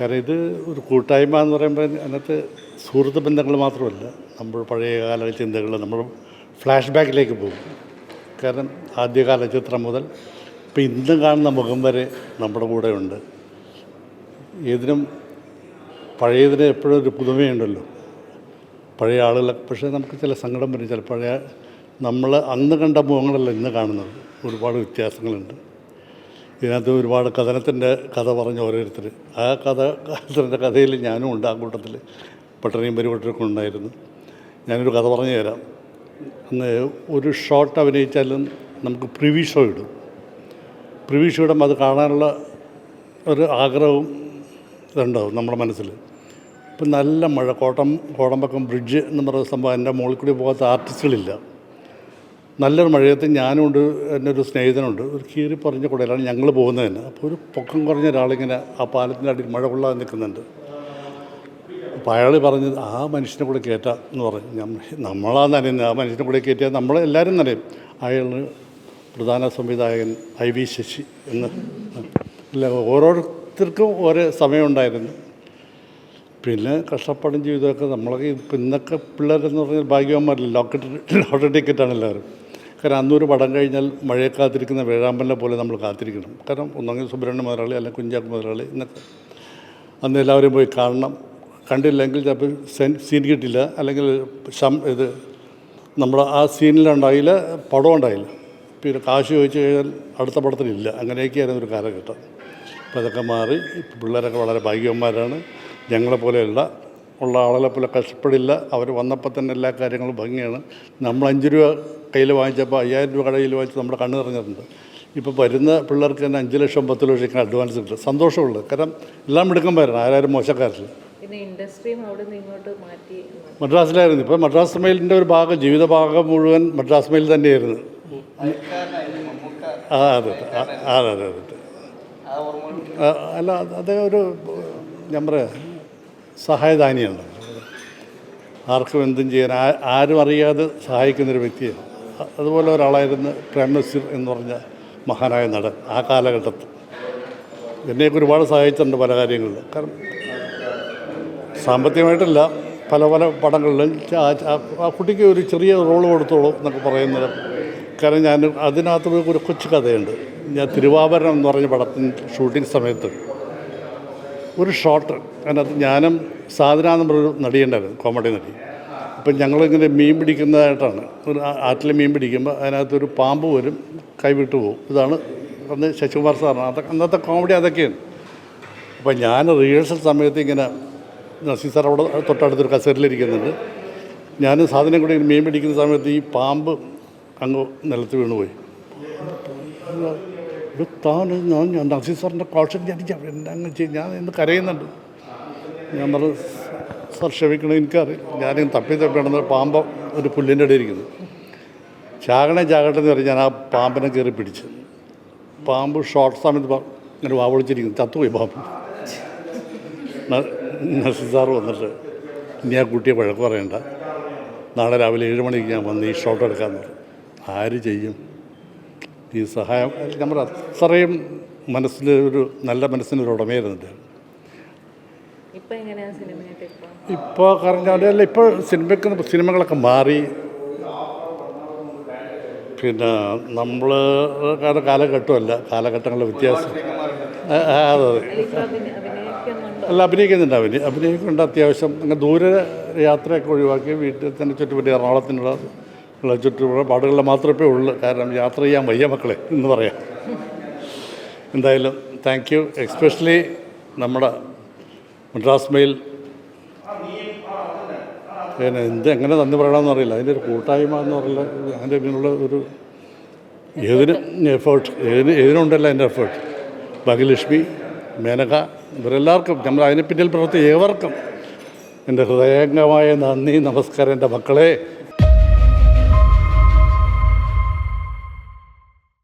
കാരണം ഇത് ഒരു കൂട്ടായ്മ എന്ന് പറയുമ്പോൾ അതിനകത്ത് സുഹൃത്ത് ബന്ധങ്ങൾ മാത്രമല്ല. നമ്മൾ പഴയകാല ചിന്തകൾ നമ്മൾ ഫ്ലാഷ് ബാക്കിലേക്ക് പോകും. കാരണം ആദ്യകാല ചിത്രം മുതൽ ഇപ്പം ഇന്നും കാണുന്ന മുഖം വരെ നമ്മുടെ കൂടെ ഉണ്ട്. ഏതിനും പഴയതിന് എപ്പോഴും ഒരു പുതുമയുണ്ടല്ലോ. പഴയ ആളുകൾ പക്ഷേ നമുക്ക് ചില സങ്കടം വരും. ചില പഴയ നമ്മൾ അന്ന് കണ്ട മുഖങ്ങളല്ല ഇന്ന് കാണുന്നത്. ഒരുപാട് വ്യത്യാസങ്ങളുണ്ട്. ഇതിനകത്ത് ഒരുപാട് കഥനത്തിന്റെ കഥ പറഞ്ഞ ഓരോരുത്തർ. ആ കഥ കഥനത്തിന്റെ കഥയിൽ ഞാനും ഉണ്ട് ആ കൂട്ടത്തിൽ. പട്ടണിയും പരിപാടിയൊക്കെ ഉണ്ടായിരുന്നു. ഞാനൊരു കഥ പറഞ്ഞു തരാം. അന്ന് ഒരു ഷോട്ട് അഭിനയിച്ചാലും നമുക്ക് പ്രിവിഷോ ഇടും. പ്രിവിഷോ ഇടുമ്പോൾ അത് കാണാനുള്ള ഒരു ആഗ്രഹവും ഇതുണ്ടാവും നമ്മുടെ മനസ്സിൽ. ഇപ്പം നല്ല മഴ കോട്ടം കോടമ്പക്കം ബ്രിഡ്ജ് എന്ന് പറയുന്ന സംഭവം എന്റെ മുകളിൽ കൂടി പോകാത്ത ആർട്ടിസ്റ്റുകളില്ല. നല്ലൊരു മഴയത്ത് ഞാനും ഉണ്ട് എന്റെ ഒരു സ്നേഹിതനുണ്ട്. ഒരു കീറി പറഞ്ഞ കുടയിലാണ് ഞങ്ങൾ പോകുന്നത് തന്നെ. അപ്പോൾ ഒരു പൊക്കം കുറഞ്ഞ ഒരാളിങ്ങനെ ആ പാലത്തിന്റെ അടിയിൽ മഴ കൊള്ളാതെ നിൽക്കുന്നുണ്ട്. അപ്പോൾ അയാൾ പറഞ്ഞത് ആ മനുഷ്യനെ കൂടെ കയറ്റാം എന്ന് പറഞ്ഞു. ഞാൻ നമ്മളാ നനയുന്നത്. ആ മനുഷ്യനെ കൂടെ കയറ്റിയാൽ നമ്മളെല്ലാവരും നനയും. അയാൾ പ്രധാന സംവിധായകൻ ഐ വി ശശി എന്ന് അല്ല ഓരോരുത്തർക്കും ഓരോ സമയമുണ്ടായിരുന്നു പിന്നെ കഷ്ടപ്പാടും ജീവിതമൊക്കെ നമ്മളൊക്കെ ഇന്നൊക്കെ പിള്ളേരെന്ന് പറഞ്ഞാൽ ഭാഗ്യവാന്മാരില്ല? ലോക്കറ്റ് ലോട്ടറി ടിക്കറ്റാണ് എല്ലാവരും. കാരണം അന്നൊരു പടം കഴിഞ്ഞാൽ മഴയെ കാത്തിരിക്കുന്ന വേഴാമ്പലിനെ പോലെ നമ്മൾ കാത്തിരിക്കണം. കാരണം ഒന്നെങ്കിൽ സുബ്രഹ്മണ്യ മുതലാളി അല്ലെങ്കിൽ കുഞ്ചാക്ക് മുതലാളി എന്നൊക്കെ. അന്ന് എല്ലാവരും പോയി കാണണം. കണ്ടില്ലെങ്കിൽ ചിലപ്പോൾ സെൻ സീൻ കിട്ടില്ല. അല്ലെങ്കിൽ ശം ഇത് നമ്മുടെ ആ സീനിലുണ്ടായില്ല പടം ഉണ്ടായില്ല. പിന്നെ കാശ് ചോദിച്ചു കഴിഞ്ഞാൽ അടുത്ത പടത്തിലില്ല. അങ്ങനെയൊക്കെയായിരുന്നു ഒരു കാലഘട്ടം. അപ്പോൾ അതൊക്കെ മാറി ഇപ്പോൾ പിള്ളേരൊക്കെ വളരെ ഭാഗ്യവന്മാരാണ്. ഞങ്ങളെപ്പോലെയല്ല ഉള്ള ആളുകളെ പോലെ കഷ്ടപ്പെടില്ല. അവർ വന്നപ്പോൾ തന്നെ എല്ലാ കാര്യങ്ങളും ഭംഗിയാണ്. നമ്മൾ അഞ്ച് രൂപ കയ്യിൽ വാങ്ങിച്ചപ്പോൾ അയ്യായിരം രൂപ കടയിൽ വാങ്ങിച്ച് നമ്മുടെ കണ്ണ് നിറഞ്ഞിട്ടുണ്ട്. ഇപ്പോൾ വരുന്ന പിള്ളേർക്ക് തന്നെ അഞ്ച് ലക്ഷം പത്ത് ലക്ഷം അഡ്വാൻസ് കിട്ടും. സന്തോഷമുള്ളത് കാരണം എല്ലാം മിടുക്കന്മാരാണ് ആരാരും മോശക്കാരില്ല. മദ്രാസിലായിരുന്നു ഇപ്പോൾ മദ്രാസ് മെയിലിന്റെ ഒരു ഭാഗം ജീവിത ഭാഗം മുഴുവൻ മദ്രാസ് മെയിൽ തന്നെയായിരുന്നു. ആ അതെ അതെ അതെ അതെ അല്ല അത് ഒരു ഞാൻ പറയാ. സഹായദാനിയാണ് ആർക്കും എന്തും ചെയ്യാൻ ആരും അറിയാതെ സഹായിക്കുന്നൊരു വ്യക്തിയാണ്. അതുപോലെ ഒരാളായിരുന്നു പ്രേം നസീർ എന്ന് പറഞ്ഞ മഹാനായ നടൻ ആ കാലഘട്ടത്തിൽ. എന്നെയൊക്കെ ഒരുപാട് സഹായിച്ചിട്ടുണ്ട് പല കാര്യങ്ങളിൽ. കാരണം സാമ്പത്തികമായിട്ടല്ല പല പല പടങ്ങളിലും ആ- കുട്ടിക്ക് ഒരു ചെറിയ റോൾ കൊടുത്തോളൂ എന്നൊക്കെ പറയുന്നത്. കാരണം ഞാൻ അതിനകത്ത് ഒരു കൊച്ചു കഥയുണ്ട്. ഞാൻ തിരുവാഭരണം എന്ന് പറഞ്ഞ പടത്തിന് ഷൂട്ടിംഗ് സമയത്ത് ഒരു ഷോട്ട് അതിനകത്ത് ഞാനും സാധന പറഞ്ഞൊരു നടിയുണ്ടായിരുന്നു കോമഡി നടി. അപ്പം ഞങ്ങളിങ്ങനെ മീൻ പിടിക്കുന്നതായിട്ടാണ്. ഒരു ആറ്റിൽ മീൻ പിടിക്കുമ്പോൾ അതിനകത്തൊരു പാമ്പ് വരും കൈവിട്ട് പോകും ഇതാണ് അന്ന് ശശികുമാർ സാറാണ് അതൊക്കെ അന്നത്തെ കോമഡി അതൊക്കെയാണ്. അപ്പം ഞാൻ റിഹേഴ്സൽ സമയത്ത് ഇങ്ങനെ നസീർ സാർ അവിടെ തൊട്ടടുത്തൊരു കസേരയിലിരിക്കുന്നുണ്ട്. ഞാൻ സാധനം കൂടി മീൻ പിടിക്കുന്ന സമയത്ത് ഈ പാമ്പ് അങ്ങ് നിലത്ത് വീണുപോയി. താൻ ഞാൻ നസീർ സാറിന്റെ കോഷൻ ഞാൻ എന്താണെന്ന് വെച്ച് ഞാൻ ഇന്ന് കരയുന്നുണ്ട്. ഞാൻ പറഞ്ഞു സാർ ക്ഷമിക്കണം എനിക്കറിയില്ല. ഞാനിങ്ങനെ തപ്പി തപ്പി നടന്ന പാമ്പ് ഒരു പുല്ലിന്റെ ഇടയിൽ ഇരിക്കുന്നു. ചാകണേ ചാകട്ടെ എന്ന് പറഞ്ഞ് ഞാൻ ആ പാമ്പിനെ കയറി പിടിച്ച്. പാമ്പ് ഷോർട്ട് സമയത്ത് ഇങ്ങനെ വാവളിച്ചിരിക്കുന്നു ചത്തുപോയി പാമ്പ്. നസീർ സാർ വന്നിട്ട് ഇനി ആ കുട്ടിയെ വഴക്ക് പറയണ്ട. നാളെ രാവിലെ ഏഴ് മണിക്ക് ഞാൻ വന്ന് ഈ ഷോട്ട് എടുക്കാമെന്ന് ആര് ചെയ്യും? ഈ സഹായം. നമ്മൾ അത്രയും മനസ്സിൽ ഒരു നല്ല മനസ്സിനൊരു ഉടമയായിരുന്നു അദ്ദേഹം. ഇപ്പോൾ പറഞ്ഞാൽ ഇപ്പോൾ സിനിമയ്ക്ക് സിനിമകളൊക്കെ മാറി. പിന്നെ നമ്മൾ കാലഘട്ടമല്ല കാലഘട്ടങ്ങളുടെ വ്യത്യാസം. അതെ അതെ. അല്ല അഭിനയിക്കുന്നുണ്ട്? അഭിനയ അഭിനയിക്കുന്നുണ്ട് അത്യാവശ്യം. അങ്ങനെ ദൂരെ യാത്രയൊക്കെ ഒഴിവാക്കി വീട്ടിൽ തന്നെ ചുറ്റുപറ്റി എറണാകുളത്തിനുള്ള ഉള്ള ചുറ്റുപാടുകളിൽ മാത്രമേ ഉള്ളൂ. കാരണം യാത്ര ചെയ്യാൻ വയ്യ മക്കളെ എന്ന് പറയാം. എന്തായാലും താങ്ക് യു എക്സ്പെഷ്യലി നമ്മുടെ മദ്രാസ് മെയിൽ. പിന്നെ എന്ത് എങ്ങനെ നന്ദി പറയണമെന്ന് അറിയില്ല. അതിന്റെ ഒരു കൂട്ടായ്മ എന്ന് പറയില്ല അതിന്റെ പിന്നുള്ള ഒരു ഏതിനും എഫേർട്ട് ഏതിന് ഏതിനുണ്ടല്ലോ എന്റെ എഫേർട്ട് ഭാഗ്യലക്ഷ്മി മേനക ഇവരെല്ലാവർക്കും നമ്മൾ അതിനെ പിന്നിൽ പ്രവർത്തി ഏവർക്കും എന്റെ ഹൃദയംഗമായ നന്ദി നമസ്കാരം എന്റെ മക്കളെ.